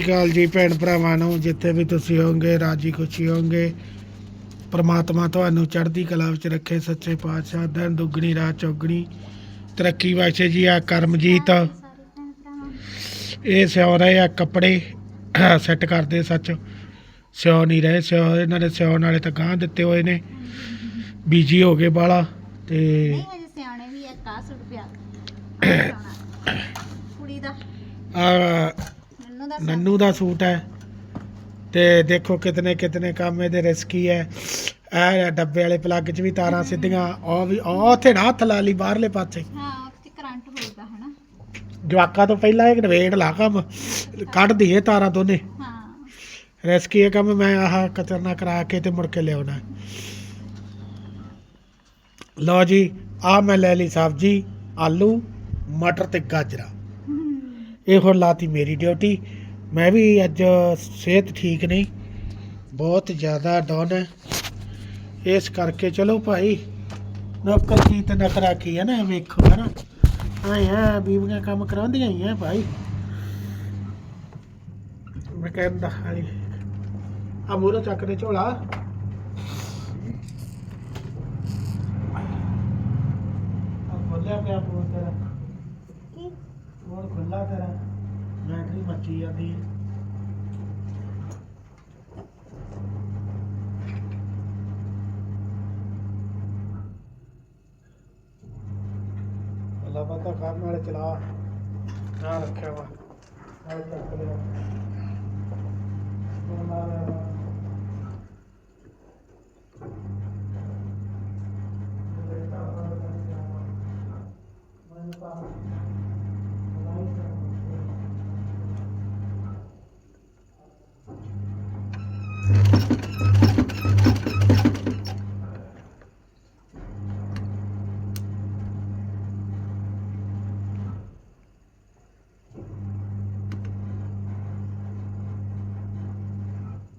ਸਤਿ ਸ਼੍ਰੀ ਅਕਾਲ ਜੀ ਭੈਣ ਭਰਾਵਾਂ ਨੂੰ ਜਿੱਥੇ ਵੀ ਤੁਸੀਂ ਹੋਵੋਗੇ ਰਾਜੀ ਖੁਸ਼ੀ ਹੋਵੋਗੇ। ਪ੍ਰਮਾਤਮਾ ਤੁਹਾਨੂੰ ਚੜ੍ਹਦੀ ਕਲਾ ਵਿੱਚ ਰੱਖੇ ਸੱਚੇ ਪਾਤਸ਼ਾਹ ਦਿਨ ਦੁੱਗਣੀ ਰਾਤ ਚੌਗਣੀ। ਤਰੱਕੀ ਵਾਸਤੇ ਜੀ ਆ ਕਰਮਜੀਤ। ਇਹ ਸਿਉ ਰਹੇ ਆ ਕੱਪੜੇ ਸੈੱਟ ਕਰਦੇ ਸੱਚ। ਸਿਉ ਨਹੀਂ ਰਹੇ ਸਿਉ ਇਹਨਾਂ ਨੇ ਸਿਉਣ ਵਾਲੇ ਤਾਂ ਗਾਂ ਦਿੱਤੇ ਹੋਏ ਨੇ। ਬੀਜੀ ਹੋ ਗਏ ਬਾਲਾ ਤੇ ਨਹੀਂ ਅਜੇ ਸਿਆਣੇ ਵੀ ਇੱਕ ਆ ਸੂਟ ਪਿਆ ਆਹ ਸਿਆਉਣਾ। ਕੁੜੀ ਦਾ। ਆ ਨੰਨੂ ਦਾ ਸੂਟ ਹੈ। ਤੇ ਦੇਖੋ ਕਿਤਨੇ ਕਿਤਨੇ ਕੰਮ ਇਹਦੇ ਰਿਸਕੀ ਹੈ। ਇਹ ਡੱਬੇ ਵਾਲੇ ਪਲੱਗ 'ਚ ਵੀ ਤਾਰਾਂ ਸਿੱਧੀਆਂ ਉਹ ਵੀ ਉਹ ਨਾ ਹੱਥ ਲਾ ਲਈ ਬਾਹਰਲੇ ਪਾਸੇ। ਹਾਂ ਉੱਥੇ ਕਰੰਟ ਹੋਊਗਾ ਹਨਾ। ਜਵਾਕਾਂ ਤੋਂ ਪਹਿਲਾਂ ਇੱਕ ਨਵੇੜ ਲਾ ਕੰਮ ਕੱਢ ਦਈਏ ਤਾਰਾਂ ਦੋਨੇ। ਹਾਂ। ਰਿਸਕੀ ਹੈ ਕੰਮ ਮੈਂ ਆਹ ਕਤਰਨਾ ਕਰਾ ਕੇ ਤੇ ਮੁੜ ਕੇ ਲਿਆਉਣਾ। ਲਓ ਜੀ ਆ ਮੈਂ ਲੈ ਲਈ ਸਬਜ਼ੀ ਆਲੂ ਮਟਰ ਤੇ ਗਾਜਰਾਂ। ਇਹ ਹੁਣ ਲਾਤੀ ਮੇਰੀ ਡਿਊਟੀ। ਮੈਂ ਵੀ ਅੱਜ ਸਿਹਤ ਠੀਕ ਨਹੀਂ ਬਹੁਤ ਜ਼ਿਆਦਾ ਡਾਊਨ ਹੈ। ਇਸ ਕਰਕੇ ਚਲੋ ਭਾਈ ਨੌਕਰ ਕੀ ਤੇ ਨਖਰਾ ਕੀ ਹੈ ਨਾ ਵੇਖੋ ਹੈ ਨਾ ਆਏ ਹੈ ਬੀਬੀਆਂ ਕੰਮ ਕਰਾਉਂਦੀਆਂ ਹੀ ਆ ਭਾਈ। ਮੈਂ ਕਹਿੰਦਾ ਹਾਈ ਆ ਮੂਰੋ ਚੱਕ ਦੇ ਝੋਲਾ। ਆ ਬੋਲਿਆ ਪਿਆ ਤੇਰਾ। ਕੀ? ਫੋਨ ਖੁੱਲਾ ਤੇਰਾ। ਮੱਚੀ ਜਾਂਦੀ ਹੈ ਅੱਲਾ ਪਤਾ ਕਰਨ ਵਾਲੇ ਚਲਾ। ਨਾ ਰੱਖਿਆ ਵਾ। ਨਾਲ ਚੱਕ ਲਿਆ। ਫੋਨ ਲਾ ਲਿਆ ਵਾ। ਮੈਨੂੰ ਤਾਂ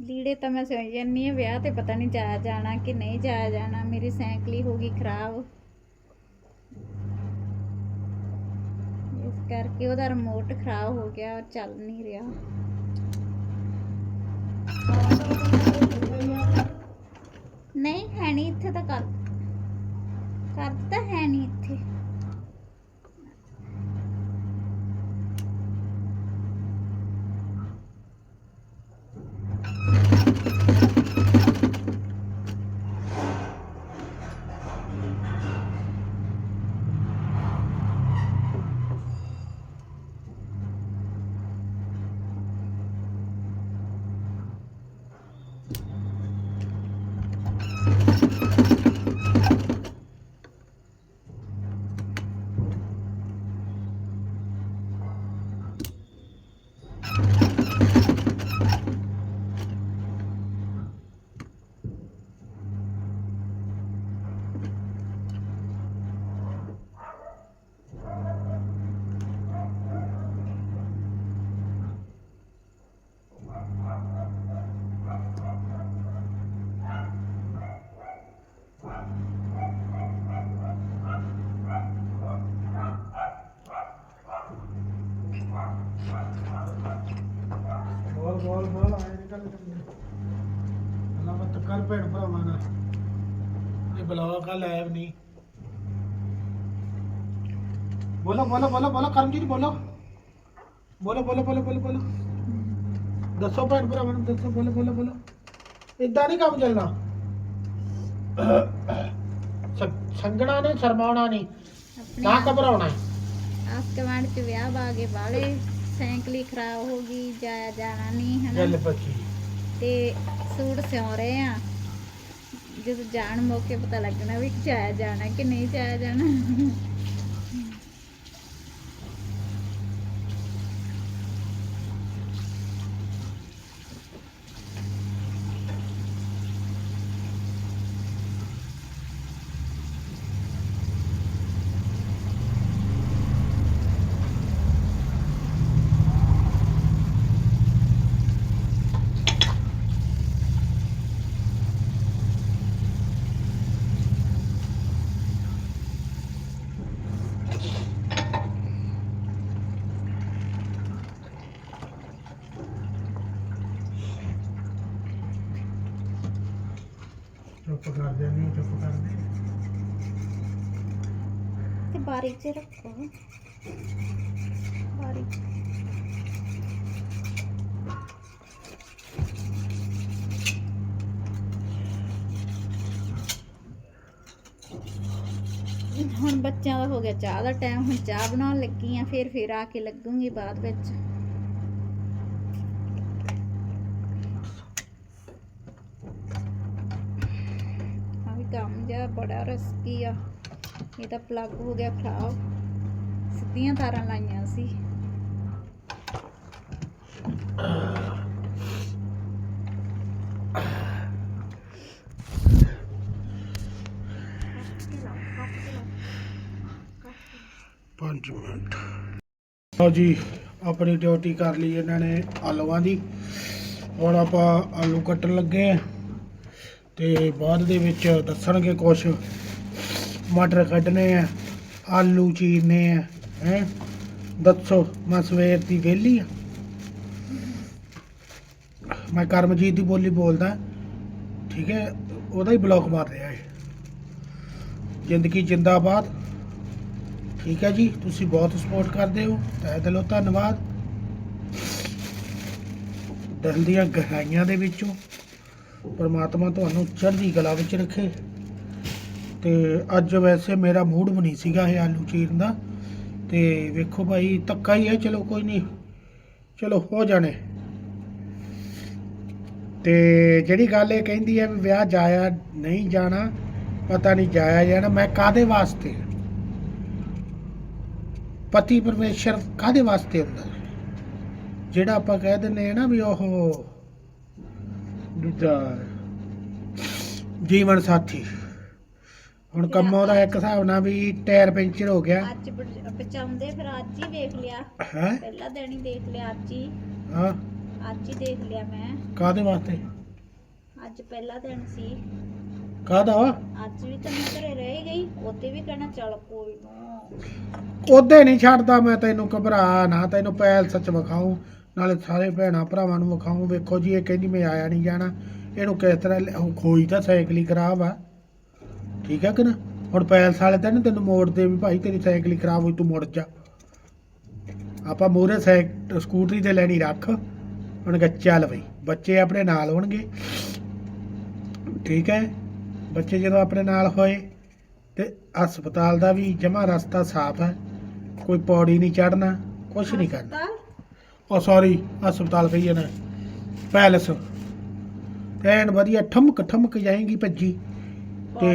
ਲੀੜੇ ਤਾਂ ਮੈਂ ਸੋਚ ਜਾਂਦੀ ਆ ਵਿਆਹ ਤੇ ਪਤਾ ਨਹੀਂ ਜਾਇਆ ਜਾਣਾ ਕਿ ਨਹੀਂ ਜਾਇਆ ਜਾਣਾ, ਮੇਰੀ ਸਾਈਕਲੀ ਹੋ ਗਈ ਖਰਾਬ। ਇਸ ਕਰਕੇ ਉਹਦਾ ਰਿਮੋਟ ਖਰਾਬ ਹੋ ਗਿਆ ਉਹ ਚੱਲ ਨਹੀਂ ਰਿਹਾ। ਹੈ ਤਾਂ ਕਰ ਕਰ ਹੈ ਨਹੀਂ ਇੱਥੇ ਬੋਲ ਬੋਲ ਬੋਲ ਆਏ ਨਿਕਲ ਅੱਲਾ ਮਤ ਕਰ ਭੈਣ ਆ ਲਾਈਵ ਨਹੀਂ। ਬੋਲੋ ਬੋਲੋ ਬੋਲੋ ਬੋਲੋ ਕਰਮਜੀਤ ਬੋਲੋ। ਬੋਲੋ ਬੋਲੋ ਬੋਲੋ ਬੋਲੋ ਬੋਲੋ। ਦੱਸੋ ਭੈਣ ਭਰਾਵਾਂ ਨੂੰ ਦੱਸੋ ਬੋਲੋ ਬੋਲੋ ਬੋਲੋ। ਇਦਾਂ ਨਹੀਂ ਕੰਮ ਚੱਲਣਾ। ਸੰਗਣਾ ਨੇ ਸ਼ਰਮਾਉਣਾ ਨਹੀਂ ਨਾ ਘਬਰਾਉਣਾ ਆਸ ਕਮਾਂਡ ਚ ਵਿਆਹ ਬਾਗੇ ਵਾਲੇ ਸਾਈਕਲੀ ਖਰਾਬ ਹੋ ਗਈ ਜਾਇਆ ਜਾਣਾ ਨਹੀਂ ਹਨਾ। ਗੱਲ ਪੱਕੀ। ਤੇ ਸੂਟ ਸਿਉਂ ਰਹੇ ਆ। ਜਦੋਂ ਜਾਣ ਮੌਕੇ ਪਤਾ ਲੱਗਣਾ ਵੀ ਚਾਇਆ ਜਾਣਾ ਕਿ ਨਹੀਂ ਜਾਇਆ ਜਾਣਾ। ਚੁੱਪ ਕਰ ਜਾਂਦੀ ਚੁੱਪ ਕਰ ਦੇ ਤੇ ਬਾਰੀ ਚ ਰੱਖੋ। ਬਾਰੀ ਚ ਹੁਣ ਬੱਚਿਆਂ ਦਾ ਹੋ ਗਿਆ ਚਾਹ ਦਾ ਟਾਈਮ, ਹੁਣ ਚਾਹ ਬਣਾਉਣ ਲੱਗੀ ਆ ਫਿਰ ਫਿਰ ਆ ਕੇ ਲੱਗੂਗੀ ਬਾਅਦ ਵਿੱਚ ਆ ਵੀ ਬੜਾ ਰਿਸਕੀ ਆ। ਇਹ ਪਲੱਗ ਹੋ ਗਿਆ ਖਰਾਬ। ਸਿੱਧੀਆਂ ਤਾਰਾਂ ਲਾਈਆਂ ਸੀ। ਪੰਜ ਮਿੰਟ। ਲਓ ਜੀ, ਆਪਣੀ ਡਿਊਟੀ ਕਰ ਲਈ ਇਹਨਾਂ ਨੇ ਆਲੂਆਂ ਦੀ। ਹੁਣ ਆਪਾਂ ਆਲੂ ਕੱਟਣ ਲੱਗੇ ਆ ਤੇ ਬਾਅਦ ਦੇ ਵਿੱਚ ਦੱਸਣਗੇ ਕੁਛ। ਮਟਰ ਕੱਢਣੇ ਆ, ਆਲੂ ਚੀਰਨੇ ਆ, ਹੈ? ਦੱਸੋ, ਮੈਂ ਸਵੇਰ ਦੀ ਵਿਹਲੀ ਆ। ਮੈਂ ਕਰਮਜੀਤ ਦੀ ਬੋਲੀ ਬੋਲਦਾ। ਠੀਕ ਹੈ, ਉਹਦਾ ਹੀ ਬਲੌਕ ਮਾਰ ਰਿਹਾ ਹੈ ਜ਼ਿੰਦਗੀ ਜਿੰਦਾਬਾਦ। ਠੀਕ ਹੈ ਜੀ, ਤੁਸੀਂ ਬਹੁਤ ਸਪੋਰਟ ਕਰਦੇ ਹੋ। ਤਹਿ ਦਿਲੋਂ ਧੰਨਵਾਦ। ਦਿਲ ਦੀਆਂ ਗਹਿਰਾਈਆਂ ਦੇ ਵਿੱਚੋਂ। ਪਰਮਾਤਮਾ ਤੁਹਾਨੂੰ ਚੜ੍ਹਦੀ ਕਲਾ ਵਿੱਚ ਰੱਖੇ। ਤੇ ਅੱਜ ਵੈਸੇ ਮੇਰਾ ਮੂਡ ਵੀ ਨਹੀਂ ਸੀਗਾ ਇਹ ਆਲੂ ਚੀਰਨ ਦਾ। ਤੇ ਵੇਖੋ ਭਾਈ ਤੱਕਾ ਹੀ ਹੈ, ਚਲੋ ਕੋਈ ਨਹੀਂ। ਚਲੋ, ਹੋ ਜਾਣੇ। ਤੇ ਜਿਹੜੀ ਗੱਲ ਇਹ ਕਹਿੰਦੀ ਹੈ ਵੀ ਵਿਆਹ ਜਾਇਆ ਨਹੀਂ ਜਾਣਾ, ਪਤਾ ਨਹੀਂ ਜਾਇਆ ਜਾਣਾ, ਮੈਂ ਕਾਦੇ ਵਾਸਤੇ? ਪਤੀ ਪਰਮੇਸ਼ਰ ਕਾਦੇ ਵਾਸਤੇ ਹੁੰਦਾ? ਜਿਹੜਾ ਆਪਾਂ ਕਹਿ ਦਿੰਦੇ ਆ ਨਾ ਵੀ ਉਹ ਦੂਜਾ ਜੀਵਨ ਸਾਥੀ। ਹੁਣ ਕੰਮੋਂ ਦਾ ਇੱਕ ਹਿਸਾਬ ਨਾਲ ਵੀ ਟਾਇਰ ਪੈਂਚਰ ਹੋ ਗਿਆ। ਅੱਜ ਬਚਾਉਂਦੇ ਫਿਰ ਅੱਜ ਹੀ ਦੇਖ ਲਿਆ। ਹੈ? ਪਹਿਲਾ ਦਿਨ ਹੀ ਦੇਖ ਲਿਆ ਅੱਜ ਹੀ। ਹਾਂ। ਅੱਜ ਹੀ ਦੇਖ ਲਿਆ ਮੈਂ। ਕਾਦੇ ਵਾਸਤੇ? ਅੱਜ ਪਹਿਲਾ ਦਿਨ ਸੀ। ਕਾਦਾ ਅੱਜ ਵੀ ਤਾਂ ਮੈਂ ਘਰੇ ਰਹਿ ਗਈ। ਉੱਤੇ ਵੀ ਕਹਿਣਾ ਚੱਲ ਕੋਈ ਨਾ। ਉਹਦੇ ਨਹੀਂ ਛੱਡਦਾ ਮੈਂ ਤੈਨੂੰ ਘਬਰਾ ਨਾ ਤੈਨੂੰ ਪੈਲ ਸੱਚ ਵਿਖਾਉਂ ਨਾਲੇ ਸਾਰੇ ਭੈਣਾਂ ਭਰਾਵਾਂ ਨੂੰ ਵਿਖਾਉਂ ਵੇਖੋ ਜੀ, ਇਹ ਕਹਿੰਦੀ ਮੈਂ ਆਇਆ ਨਹੀਂ ਜਾਣਾ। ਇਹਨੂੰ ਕਿਸ ਤਰ੍ਹਾਂ ਖੋਈ ਤਾਂ ਸਾਈਕਲ ਹੀ ਖਰਾਬ ਆ। ਠੀਕ ਹੈ ਕਿ ਨਾ? ਹੁਣ ਪੈਲਸ ਵਾਲੇ ਤਾਂ ਨੀ ਤੈਨੂੰ ਮੋੜਦੇ ਵੀ ਭਾਈ ਤੇਰੀ ਸਾਈਕਲ ਹੀ ਖਰਾਬ ਹੋਈ, ਤੂੰ ਮੁੜ ਜਾ। ਆਪਾਂ ਮੂਹਰੇ ਸਾਈਕ, ਸਕੂਟਰੀ ਤੇ ਲੈਣੀ ਰੱਖ, ਹੁਣ ਗੱਚਾ ਲਵਈ ਬੱਚੇ ਆਪਣੇ ਨਾਲ ਹੋਣਗੇ। ਠੀਕ ਹੈ? ਬੱਚੇ ਜਦੋਂ ਆਪਣੇ ਨਾਲ ਹੋਏ, ਤੇ ਹਸਪਤਾਲ ਦਾ ਵੀ ਜਮਾ ਰਸਤਾ ਸਾਫ਼ ਹੈ। ਕੋਈ ਪੌੜੀ ਨਹੀਂ ਚੜਨਾ ਕੁਝ ਨਹੀਂ ਕਰਨਾ। ਉਹ ਸੌਰੀ ਹਸਪਤਾਲ ਕਹੀ ਜਾਣਾ। ਪੈਲਸ। ਐਨ ਵਧੀਆ ਠਮਕ ਠਮਕ ਜਾਏਗੀ ਭੱਜੀ। ਤਾਂ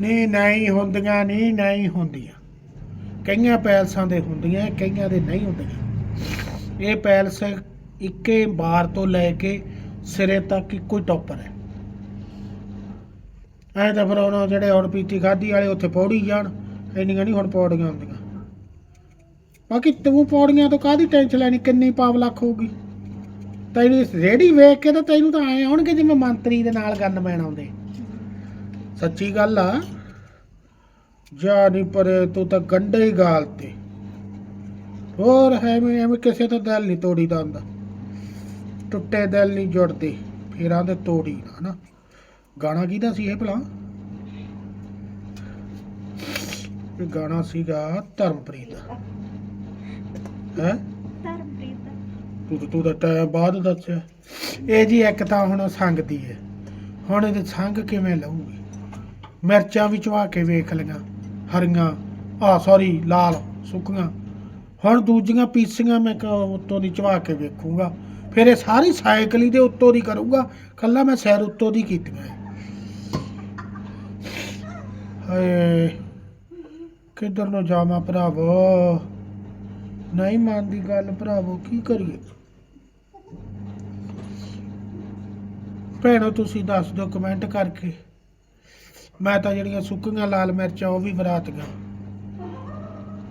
ਨਹੀਂ ਨਹੀਂ ਹੁੰਦੀਆਂ ਨਹੀਂ ਨਹੀਂ ਹੁੰਦੀਆਂ। ਕਈਆਂ ਪੈਲਸਾਂ ਦੇ ਹੁੰਦੀਆਂ ਕਈਆਂ ਦੇ ਨਹੀਂ ਹੁੰਦੀਆਂ। ਇਹ ਪੈਲਸ ਇੱਕੇ ਬਾਰ ਤੋਂ ਲੈ ਕੇ ਸਿਰੇ ਤੱਕ ਇੱਕੋ ਹੀ ਟੌਪਰ ਹੈ। ਐ ਤਾਂ ਫਿਰ ਹੁਣ ਜਿਹੜੇ ਹੁਣ ਪੀਤੀ ਖਾਦੀ ਵਾਲੇ ਉੱਥੇ ਪੌੜੀ ਜਾਣ ਇੰਨੀਆਂ ਨਹੀਂ ਹੁਣ ਪੌੜੀਆਂ ਹੁੰਦੀਆਂ। ਬਾਕੀ ਤੂੰ ਪੌੜੀਆਂ ਤੋਂ ਕਾਹਦੀ ਟੈਨਸ਼ਨ ਲੈਣੀ? ਕਿੰਨੀ ਪਾਵ ਲੱਖ ਹੋਊਗੀ? ਤੈਨੂੰ ਰੇੜੀ ਵੇਖ ਕੇ ਤਾਂ ਤੈਨੂੰ ਤਾਂ ਆਏ ਆਉਣਗੇ ਜਿਵੇਂ ਮੰਤਰੀ ਦੇ ਨਾਲ ਗਨਮੈਨ ਆਉਂਦੇ। ਸੱਚੀ ਗੱਲ ਆ ਜਾ ਨਹੀਂ ਪਰੇ ਤੂੰ ਤਾਂ ਗੰਡੇ ਹੀ ਗਾਲ ਤੇ। ਹੋਰ ਐਵੇਂ ਐਵੇਂ ਕਿਸੇ ਤੋਂ ਦਿਲ ਨਹੀਂ ਤੋੜੀਦਾ ਹੁੰਦਾ। ਟੁੱਟੇ ਦਿਲ ਨਹੀਂ ਜੁੜਦੇ, ਫੇਰਾਂ ਦੇ ਤੋੜੀ ਨਾ ਨਾ। ਗਾਣਾ ਕਿਹਦਾ ਸੀ ਇਹ ਭਲਾ? ਇਹ ਗਾਣਾ ਸੀਗਾ ਧਰਮਪ੍ਰੀਤ ਦਾ। ਹੈ? ਧਰਮਪ੍ਰੀਤ ਦਾ। ਤੂੰ ਤਾਂ- ਦਾ ਟਾਈਮ ਬਾਅਦ ਦੱਸਿਆ ਇਹ ਜੀ ਇੱਕ ਤਾਂ ਹੁਣ ਸੰਗਦੀ ਹੈ। ਹੁਣ ਇਹਦੇ ਸੰਗ ਕਿਵੇਂ ਲਊਗੀ? ਮਿਰਚਾਂ ਵੀ ਚਵਾ ਕੇ ਵੇਖ ਲਈਆਂ। ਹਰੀਆਂ। ਆ ਸੌਰੀ ਲਾਲ ਸੁੱਕੀਆਂ। ਹੁਣ ਦੂਜੀਆਂ ਪੀਸੀਆਂ ਮੈਂ ਉੱਤੋਂ ਦੀ ਚਵਾ ਕੇ ਵੇਖੂੰਗਾ। ਫਿਰ ਇਹ ਸਾਰੀ ਸਾਈਕਲ ਹੀ ਦੇ ਉੱਤੋਂ ਦੀ ਕਰੂੰਗਾ। ਕੱਲਾ ਮੈਂ ਸੈਰ ਉੱਤੋਂ ਦੀ ਕੀਤੀਆਂ ਹੈ। ਹਾਏ। ਕਿੱਧਰ ਨੂੰ ਜਾਵਾਂ ਭਰਾਵੋ? ਨਹੀਂ ਮੰਨਦੀ ਗੱਲ ਭਰਾਵੋ, ਕੀ ਕਰੀਏ? ਭੈਣੋ, ਤੁਸੀਂ ਦੱਸ ਦਿਓ ਕਮੈਂਟ ਕਰਕੇ। ਮੈਂ ਤਾਂ ਜਿਹੜੀਆਂ ਸੁੱਕੀਆਂ ਲਾਲ ਮਿਰਚਾਂ, ਉਹ ਵੀ ਬਰਾਤੀਆਂ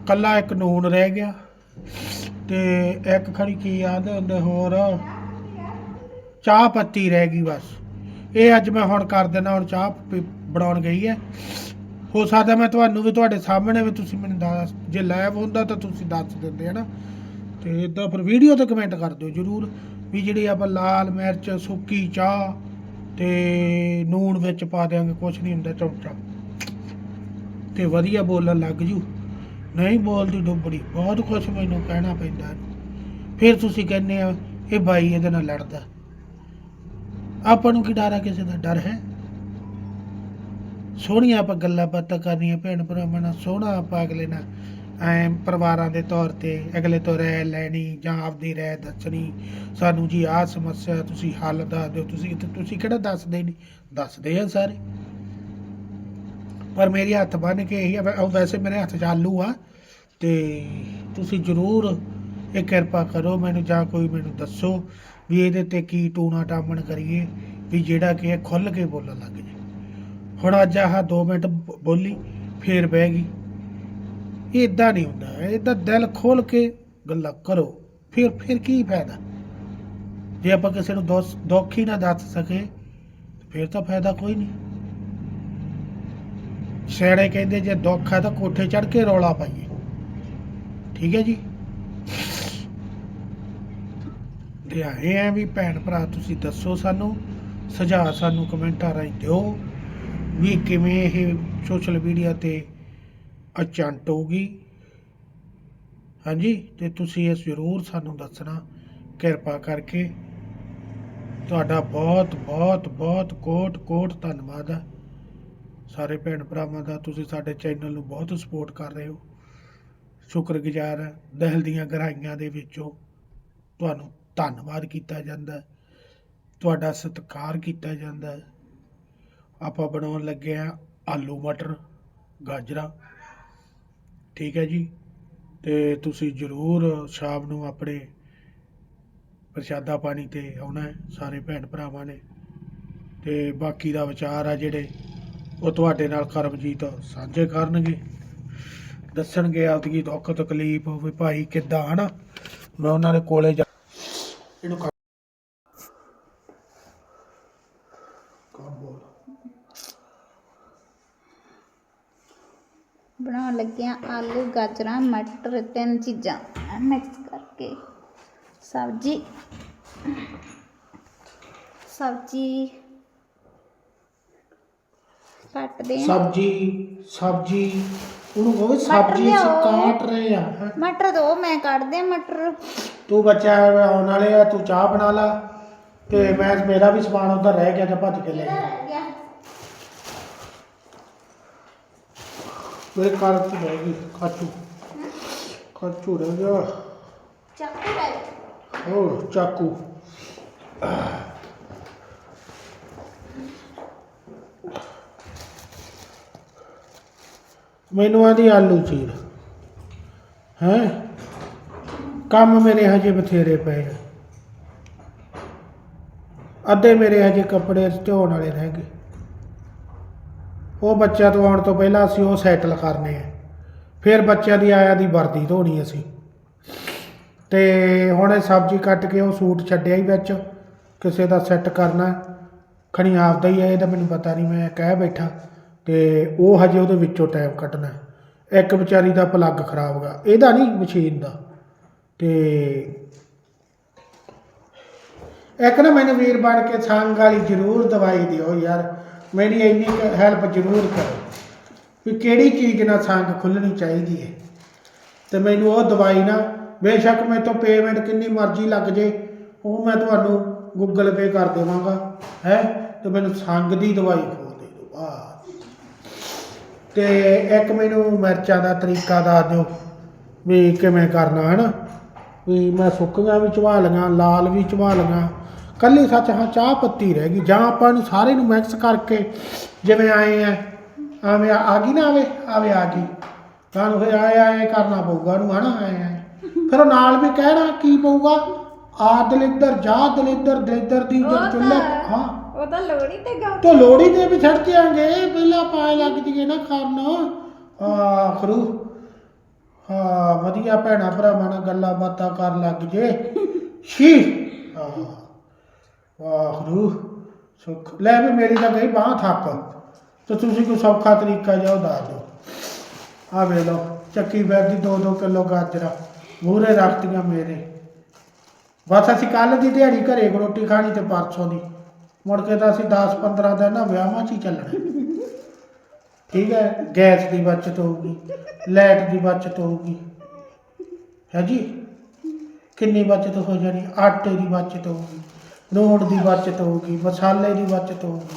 ਕੱਲਾ ਇੱਕ ਨੂਨ ਰਹਿ ਗਿਆ ਤੇ ਇੱਕ ਖੜੀ ਕੀ ਆਦ ਹੁੰਦੇ ਹੋਰ? ਚਾਹ ਪੱਤੀ ਰਹਿ ਗਈ ਬਸ। ਇਹ ਅੱਜ ਮੈਂ ਹੁਣ ਕਰ ਦੇਣਾ, ਹੁਣ ਚਾਹ ਪੀ- ਬਣਾਉਣ ਗਈ ਹੈ। ਹੋ ਸਕਦਾ ਮੈਂ ਤੁਹਾਨੂੰ ਵੀ ਤੁਹਾਡੇ ਸਾਹਮਣੇ ਵੀ ਤੁਸੀਂ ਮੈਨੂੰ ਦੱਸ ਜੇ ਲਾਈਵ ਹੁੰਦਾ ਤਾਂ ਤੁਸੀਂ ਦੱਸ ਦਿੰਦੇ, ਹਨਾ? ਤੇ ਇਦਾਂ ਫਿਰ ਵੀਡੀਓ ਤੇ ਕਮੈਂਟ ਕਰ ਦਿਓ ਜਰੂਰ ਵੀ ਜਿਹੜੀ ਆਪਾਂ ਲਾਲ ਮਿਰਚ, ਸੁੱਕੀ ਚਾਹ ਤੇ ਨੂਣ ਵਿੱਚ ਪਾ ਦਿਆਂਗੇ, ਕੁਛ ਨਹੀਂ ਹੁੰਦਾ ਚਮਚਾ। ਤੇ ਵਧੀਆ ਬੋਲਣ ਲੱਗ ਜੂ। ਨਹੀਂ ਬੋਲਦੀ ਡੁੱਬੜੀ ਬਹੁਤ ਕੁਛ ਮੈਨੂੰ ਕਹਿਣਾ ਪੈਂਦਾ। ਫਿਰ ਤੁਸੀਂ ਕਹਿੰਦੇ ਆ, ਇਹ ਬਾਈ ਇਹਦੇ ਨਾਲ ਲੜਦਾ ਆਪਾਂ ਨੂੰ ਕੀ ਡਰ ਆ ਕਿਸੇ ਦਾ ਡਰ ਹੈ? ਸੋਹਣੀਆਂ ਆਪਾਂ ਗੱਲਾਂ ਬਾਤਾਂ ਕਰਨੀਆਂ ਭੈਣ ਭਰਾਵਾਂ ਨਾਲ, ਸੋਹਣਾ ਆਪਾਂ ਅਗਲੇ ਨਾਲ, ਐ ਪਰਿਵਾਰਾਂ ਦੇ ਤੌਰ ਤੇ ਅਗਲੇ ਤੋਂ ਰਹਿ ਲੈਣੀ ਜਾਂ ਆਪਦੀ ਰਹਿ ਦੱਸਣੀ। ਸਾਨੂੰ ਜੀ ਆਹ ਸਮੱਸਿਆ ਤੁਸੀਂ ਹੱਲ ਦੱਸ ਦਿਓ, ਤੁਸੀਂ ਤੁਸੀਂ ਕਿਹੜਾ ਦੱਸਦੇ ਨਹੀਂ? ਦੱਸਦੇ ਆ ਸਾਰੇ। ਪਰ ਮੇਰੇ ਹੱਥ ਬੰਨ ਕੇ ਇਹੀ ਆ ਵੈਸੇ ਮੇਰੇ ਹੱਥ 'ਚ ਆਲੂ ਆ, ਤੇ ਤੁਸੀਂ ਜ਼ਰੂਰ ਇਹ ਕਿਰਪਾ ਕਰੋ ਮੈਨੂੰ ਜਾਂ ਕੋਈ ਮੈਨੂੰ ਦੱਸੋ ਵੀ ਇਹਦੇ ਤੇ ਕੀ ਟੂਣਾ ਟਾਮਣ ਕਰੀਏ, ਵੀ ਜਿਹੜਾ ਕਿ ਇਹ ਖੁੱਲ ਕੇ ਬੋਲਣ ਲੱਗ ਜਾਏ। ਹੁਣ ਅੱਜ ਆਹ 2 ਮਿੰਟ ਬੋਲੀ, ਫੇਰ ਬਹਿ ਗਈ। ਇਹ ਇਦਾਂ ਨਹੀਂ ਹੁੰਦਾ ਇਹਦਾ ਦਿਲ ਖੋਲ ਕੇ ਗੱਲਾਂ ਕਰੋ, ਫਿਰ ਫਿਰ ਕੀ ਫਾਇਦਾ? ਜੇ ਆਪਾਂ ਕਿਸੇ ਨੂੰ ਦੁੱਖ ਦੁੱਖ ਹੀ ਨਾ ਦੱਸ ਸਕੇ ਫਿਰ ਤਾਂ ਫਾਇਦਾ ਕੋਈ ਨਹੀਂ। ਸਿਆਣੇ ਕਹਿੰਦੇ ਜੇ ਦੁੱਖ ਹੈ ਤਾਂ ਕੋਠੇ ਚੜ ਕੇ ਰੌਲਾ ਪਾਈਏ। ਠੀਕ ਹੈ ਜੀ? ਤੇ ਆਏ ਆ ਵੀ ਭੈਣ ਭਰਾ, ਤੁਸੀਂ ਦੱਸੋ ਸਾਨੂੰ, ਸੁਝਾਅ ਸਾਨੂੰ ਕਮੈਂਟਾਂ ਰਾਹੀਂ ਦਿਓ। ਵੀ ਕਿਵੇਂ ਇਹ ਸੋਸ਼ਲ ਮੀਡੀਆ ਤੇ ਅਚੰਟ ਹੋਊਗੀ। ਹਾਂਜੀ, ਤੇ ਤੁਸੀਂ ਇਹ ਜ਼ਰੂਰ ਸਾਨੂੰ ਦੱਸਣਾ। ਕਿਰਪਾ ਕਰਕੇ। ਤੁਹਾਡਾ ਬਹੁਤ ਬਹੁਤ ਬਹੁਤ ਕੋਟ ਕੋਟ ਧੰਨਵਾਦ ਹੈ ਸਾਰੇ ਭੈਣ ਭਰਾਵਾਂ ਦਾ ਤੁਸੀਂ ਸਾਡੇ ਚੈਨਲ ਨੂੰ ਬਹੁਤ ਸਪੋਰਟ ਕਰ ਰਹੇ ਹੋ। ਸ਼ੁਕਰਗੁਜ਼ਾਰ ਹਾਂ ਦਿਲ ਦੀਆਂ ਗਹਿਰਾਈਆਂ ਦੇ ਵਿੱਚੋਂ ਤੁਹਾਨੂੰ ਧੰਨਵਾਦ ਕੀਤਾ ਜਾਂਦਾ। ਤੁਹਾਡਾ ਸਤਿਕਾਰ ਕੀਤਾ ਜਾਂਦਾ। ਆਪਾਂ ਬਣਾਉਣ ਲੱਗੇ ਆ ਆਲੂ, ਮਟਰ, ਗਾਜਰਾਂ। ਠੀਕ ਹੈ ਜੀ? ਤੇ ਤੁਸੀਂ ਜ਼ਰੂਰ ਸ਼ਾਮ ਨੂੰ ਆਪਣੇ ਪ੍ਰਸ਼ਾਦਾ ਪਾਣੀ ਤੇ ਆਉਣਾ ਸਾਰੇ ਭੈਣ ਭਰਾਵਾਂ ਨੇ। ਤੇ ਬਾਕੀ ਦਾ ਵਿਚਾਰ ਆ ਜਿਹੜੇ, ਉਹ ਤੁਹਾਡੇ ਨਾਲ ਕਰਮਜੀਤ ਸਾਂਝੇ ਕਰਨਗੇ। ਦੱਸਣਗੇ ਆਪਦੀ ਦੁੱਖ ਤਕਲੀਫ ਵੀ ਭਾਈ ਕਿੱਦਾਂ, ਹਨਾ? ਮੈਂ ਉਹਨਾਂ ਦੇ ਕੋਲੇ ਜਾ ਇਹਨੂੰ ਕਰ ਕਰ ਬੋਲ ਬਣਾਉਣ ਲੱਗੇ ਆ ਆਲੂ ਗਾਜਰਾਂ ਮਟਰ ਤਿੰਨ ਚੀਜ਼ਾਂ। ਮਿਕਸ ਕਰਕੇ ਸਬਜ਼ੀ ਸਬਜ਼ੀ ਕੱਟਦੇ ਆ ਸਬਜੀ ਸਬਜੀ ਉਹਨੂੰ ਕਹੋ ਸਬਜੀ ਲਿਆਓ। ਕਾਟ ਰਹੇ ਆ ਹੈਂ। ਮਟਰ ਦੋ ਮੈਂ ਕੱਟਦੇ ਮਟਰ। ਤੂੰ ਬੱਚਾ ਆਉਣ ਵਾਲੇ ਆ ਤੂੰ ਚਾਹ ਬਣਾ ਲਾ ਤੇ ਮੈਂ ਮੇਰਾ ਵੀ ਸਮਾਨ ਉਧਰ ਰਹਿ ਗਿਆ ਤੇ ਭੱਜ ਕੇ ਲੈ ਗਿਆ? ਮੇਰੇ ਘਰ ਚ ਰਹਿ ਗਈ ਕਾਚੂ ਕਾਚੂ ਰਹਿ ਗਿਆ ਚਾਕੂ ਲੈ ਲਓ। ਉਹ ਚਾਕੂ। ਮੈਨੂੰ ਆਂਦੀ ਆਲੂ ਚੀਰ। ਹੈ? ਕੰਮ ਮੇਰੇ ਹਜੇ ਬਥੇਰੇ ਪਏ ਆ। ਅੱਧੇ ਮੇਰੇ ਹਜੇ ਕੱਪੜੇ ਧੋਣ ਵਾਲੇ ਰਹਿ ਗਏ। ਉਹ ਬੱਚਿਆਂ ਤੋਂ ਆਉਣ ਤੋਂ ਪਹਿਲਾਂ ਅਸੀਂ ਉਹ ਸੈਟਲ ਕਰਨੇ ਆ। ਫਿਰ ਬੱਚਿਆਂ ਦੀ ਆਇਆ ਦੀ ਵਰਦੀ ਧੋਣੀ ਅਸੀਂ। ਤੇ ਹੁਣ ਇਹ ਸਬਜ਼ੀ ਕੱਟ ਕੇ ਉਹ ਸੂਟ ਛੱਡਿਆ ਹੀ ਵਿੱਚ। ਕਿਸੇ ਦਾ ਸੈੱਟ ਕਰਨਾ। ਖਣੀ ਆਪਦਾ ਹੀ ਹੈ ਇਹਦਾ ਮੈਨੂੰ ਪਤਾ ਨਹੀਂ, ਮੈਂ ਕਹਿ ਬੈਠਾ। ਤੇ ਉਹ ਹਜੇ ਉਹਦੇ ਵਿੱਚੋਂ ਟਾਈਮ ਕੱਢਣਾ। ਇੱਕ ਵਿਚਾਰੀ ਦਾ ਪਲੱਗ ਖਰਾਬ ਗਾ। ਇਹਦਾ ਨਹੀਂ ਮਸ਼ੀਨ ਦਾ। ਤੇ ਇੱਕ ਨਾ ਮੈਨੂੰ ਵੀਰ ਬਣ ਕੇ ਸੰਗ ਵਾਲੀ ਜ਼ਰੂਰ ਦਵਾਈ ਦਿਓ ਯਾਰ। ਮੇਰੀ ਇੰਨੀ ਹੈਲਪ ਜ਼ਰੂਰ ਕਰੋ ਵੀ ਕਿਹੜੀ ਚੀਜ਼ ਨਾਲ ਸੰਗ ਖੁੱਲਣੀ ਚਾਹੀਦੀ ਹੈ। ਤੇ ਮੈਨੂੰ ਉਹ ਦਵਾਈ ਨਾ, ਬੇਸ਼ੱਕ ਮੇਰੇ ਤੋਂ ਪੇਮੈਂਟ ਕਿੰਨੀ ਮਰਜ਼ੀ ਲੱਗ ਜੇ, ਉਹ ਮੈਂ ਤੁਹਾਨੂੰ ਗੂਗਲ ਪੇ ਕਰ ਦੇਵਾਂਗਾ, ਹੈ? ਤੇ ਮੈਨੂੰ ਸੰਗ ਦੀ ਦਵਾਈ ਖੋਲ ਦੇ ਦਿਓ ਆ ਤੇ ਇੱਕ ਮੈਨੂੰ ਮਿਰਚਾਂ ਦਾ ਤਰੀਕਾ ਦੱਸ ਦਿਓ ਵੀ ਕਿਵੇਂ ਕਰਨਾ ਹੈ ਨਾ ਵੀ ਮੈਂ ਸੁੱਕੀਆਂ ਵੀ ਚਵਾ ਲਈਆਂ, ਲਾਲ ਵੀ ਚਵਾ ਲਈਆਂ ਕੱਲੀ ਸੱਚ ਹਾਂ ਚਾਹ ਪੱਤੀ ਰਹਿ ਗਈ। ਜਾਂ ਆਪਾਂ ਨੂੰ ਸਾਰੇ ਨੂੰ ਮਿਕਸ ਕਰਕੇ ਜਿਵੇਂ ਆਏ ਆ ਆਵੇਂ ਆ ਆ ਗਈ ਨਾ ਆਵੇ ਆਵੇ ਆ ਗਈ। ਤੁਹਾਨੂੰ ਫਿਰ ਆਏ ਆਏ ਕਰਨਾ ਪਊਗਾ ਉਹਨੂੰ ਹਨਾ ਆਏ ਆਏ। ਫਿਰ ਉਹ ਨਾਲ ਵੀ ਕਹਿਣਾ ਕੀ ਪਊਗਾ? ਆ ਦਲਿੱਦਰ ਜਾ ਦਲਿੱਦਰ ਦਲਿੱਦਰ ਦੀ ਉਹ ਜਦ ਚੁੱਲ੍ਹੇ ਤਾਂ- ਹਾਂ। ਉਹ ਤਾਂ ਲੋੜੀ ਤੇ ਗਾ ਤੋ ਲੋੜੀ ਤੇ ਵੀ ਛੱਡ ਦਿਆਂਗੇ ਪਹਿਲਾਂ ਪਾਏ ਲੱਗ ਜੀਏ ਨਾ ਕਰਨ। ਆ ਖਰੂ ਹਾਂ ਵਧੀਆ ਭੈਣਾ ਭਰਾਵਾਂ ਨਾਲ ਗੱਲਾਂ ਬਾਤਾਂ ਕਰ ਲੱਗ ਜੇ। ਸ਼ੀ ਹਾਂ। ਵਾਹਰੂ ਸੁਖ। ਲੈ ਵੀ ਮੇਰੀ ਤਾਂ ਗਈ ਬਾਹ ਥੱਕ। ਤੇ ਤੁਸੀਂ ਕੋਈ ਸੌਖਾ ਤਰੀਕਾ ਜਿਹਾ ਉਹ ਦੱਸ ਦਿਓ। ਆ ਵੇ ਲਓ, ਚੱਕੀ ਬੈਠੀ 2-2 ਕਿਲੋ ਗਾਜਰਾਂ ਮੂਰੇ ਰੱਖਤੀਆਂ ਮੇਰੇ। ਬਸ ਅਸੀਂ ਕੱਲ ਦੀ ਦਿਹਾੜੀ ਘਰੇ ਰੋਟੀ ਖਾਣੀ ਤੇ ਪਰਸੋਂ ਦੀ। ਮੁੜ ਕੇ ਤਾਂ ਅਸੀਂ 10 15 ਦਿਨ ਨਾ ਵਿਆਹਾਂ 'ਚ ਹੀ ਚੱਲਣਾ। ਠੀਕ ਹੈ, ਗੈਸ ਦੀ ਬਚਤ ਹੋਊਗੀ, ਲਾਈਟ ਦੀ ਬਚਤ ਹੋਊਗੀ। ਹੈ ਜੀ? ਕਿੰਨੀ ਬਚਤ ਹੋ ਜਾਣੀ? ਆਟੇ ਦੀ ਬਚਤ ਹੋਊਗੀ। ਨੂਣ ਦੀ ਬਚਤ ਹੋਊਗੀ ਮਸਾਲੇ ਦੀ ਬਚਤ ਹੋਊਗੀ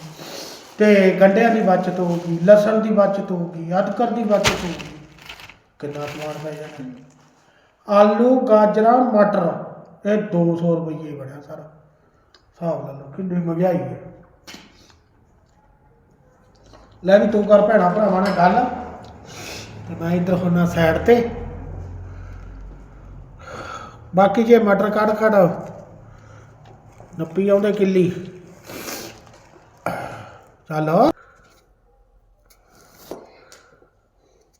ਤੇ ਗੰਢਿਆਂ ਦੀ ਬਚਤ ਹੋਊਗੀ ਲਸਣ ਦੀ ਬਚਤ ਹੋਊਗੀ ਅਦਰਕ ਦੀ ਬਚਤ ਹੋਊਗੀ ਕਿੰਨਾ ਸਮਾਨ ਪੈ ਜਾਣਾ ਆਲੂ, ਗਾਜਰਾਂ, ਮਟਰ, ਇਹ 200 ਰੁਪਏ ਬਣਿਆ ਸਾਰਾ। ਹਿਸਾਬ ਲਾ ਲਓ ਕਿੰਨੀ ਮਹਿੰਗਾਈ ਹੈ। ਲੈ ਵੀ ਤੂੰ ਕਰ ਭੈਣਾ ਭਰਾਵਾਂ ਨਾਲ ਗੱਲ। ਤੇ ਮੈਂ ਇੱਧਰ ਹੁਣਾ ਸਾਈਡ ਤੇ। ਬਾਕੀ ਜੇ ਮਟਰ ਕੱਢ ਕੱਢ ਨੱਪੀ ਆਉਂਦੇ ਕਿੱਲੀ। ਚੱਲ।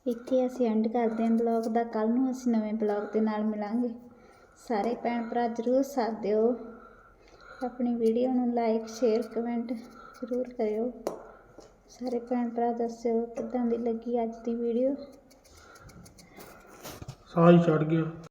ਇੱਥੇ ਅਸੀਂ ਐਂਡ ਕਰਦੇ ਹਾਂ ਬਲੌਗ ਦਾ। ਕੱਲ ਨੂੰ ਅਸੀਂ ਨਵੇਂ ਬਲੌਗ ਦੇ ਨਾਲ ਮਿਲਾਂਗੇ। ਸਾਰੇ ਭੈਣ ਭਰਾ ਜਰੂਰ ਸਾਥ ਦਿਓ। ਆਪਣੀ ਵੀਡੀਓ ਨੂੰ ਲਾਈਕ ਸ਼ੇਅਰ ਕਮੈਂਟ ਜ਼ਰੂਰ ਕਰਿਓ। ਸਾਰੇ ਭੈਣ ਭਰਾ ਦੱਸਿਓ ਕਿੱਦਾਂ ਦੀ ਲੱਗੀ ਅੱਜ ਦੀ ਵੀਡੀਓ ਸਾਹ ਹੀ ਚੜ ਗਿਆ।